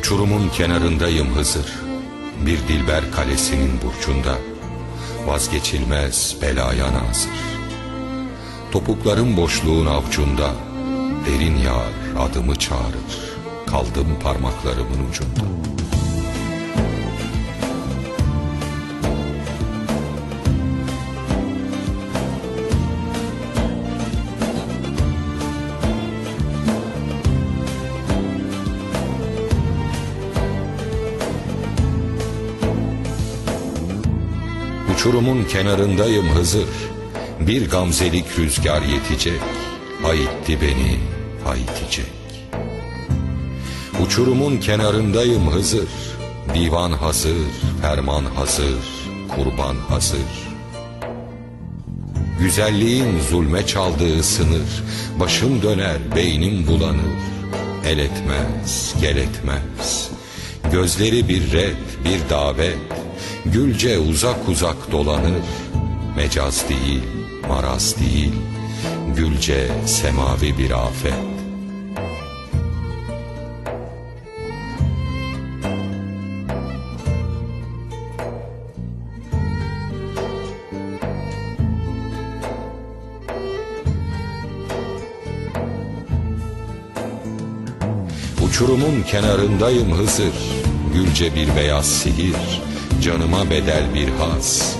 Uçurumun kenarındayım Hızır. Bir dilber kalesinin burcunda. Vazgeçilmez belaya nazır. Topuklarım boşluğun avcunda Derin yağar adımı çağırır. Kaldım parmaklarımın ucunda Uçurumun kenarındayım Hızır. Bir gamzelik rüzgar yetecek. Hayitti beni hayitecek Uçurumun kenarındayım Hızır. Divan hazır, ferman hazır, kurban hazır. Güzelliğin zulme çaldığı sınır. Başım döner, beynim bulanır. El etmez, gel etmez. Gözleri bir red, bir davet Gülce uzak uzak dolanır Mecaz değil, maraz değil. Gülce semavi bir afet. Uçurumun kenarındayım Hızır. Gülce bir beyaz sihir Canıma bedel bir has.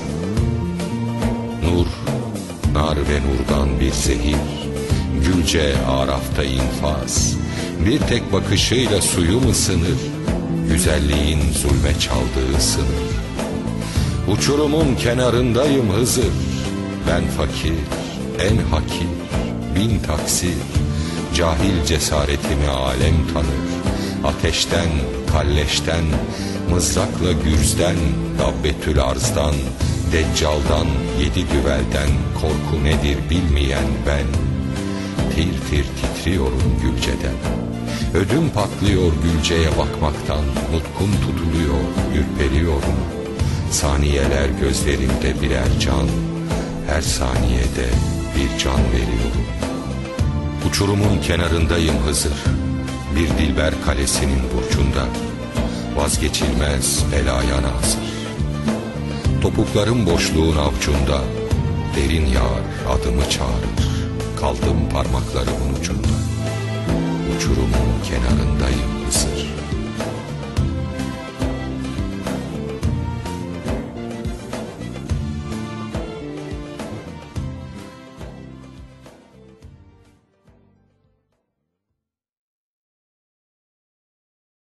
Nur, nar ve nurdan bir zehir. Gülce arafta infaz. Bir tek bakışıyla suyum ısınır Güzelliğin zulme çaldığı sınır. Uçurumun kenarındayım Hızır. Ben fakir, en hakir Bin taksir. Cahil cesaretimi alem tanır. Ateşten, kalleşten Mızrakla gürzden Dabbetül arzdan Deccaldan, yedi düvelden Korku nedir bilmeyen ben. Tir tir titriyorum Gülce'den. Ödüm patlıyor Gülce'ye bakmaktan. Nutkum tutuluyor, ürperiyorum. Saniyeler gözlerimde birer can. Her saniyede bir can veriyorum. Uçurumun kenarındayım Hızır. Bir dilber kalesinin burcunda Vazgeçilmez belaya nazır Topuklarım boşluğun avcunda Derin yağar adımı çağırır. Kaldım parmaklarımın ucunda. Uçurumun kenarındayım Hızır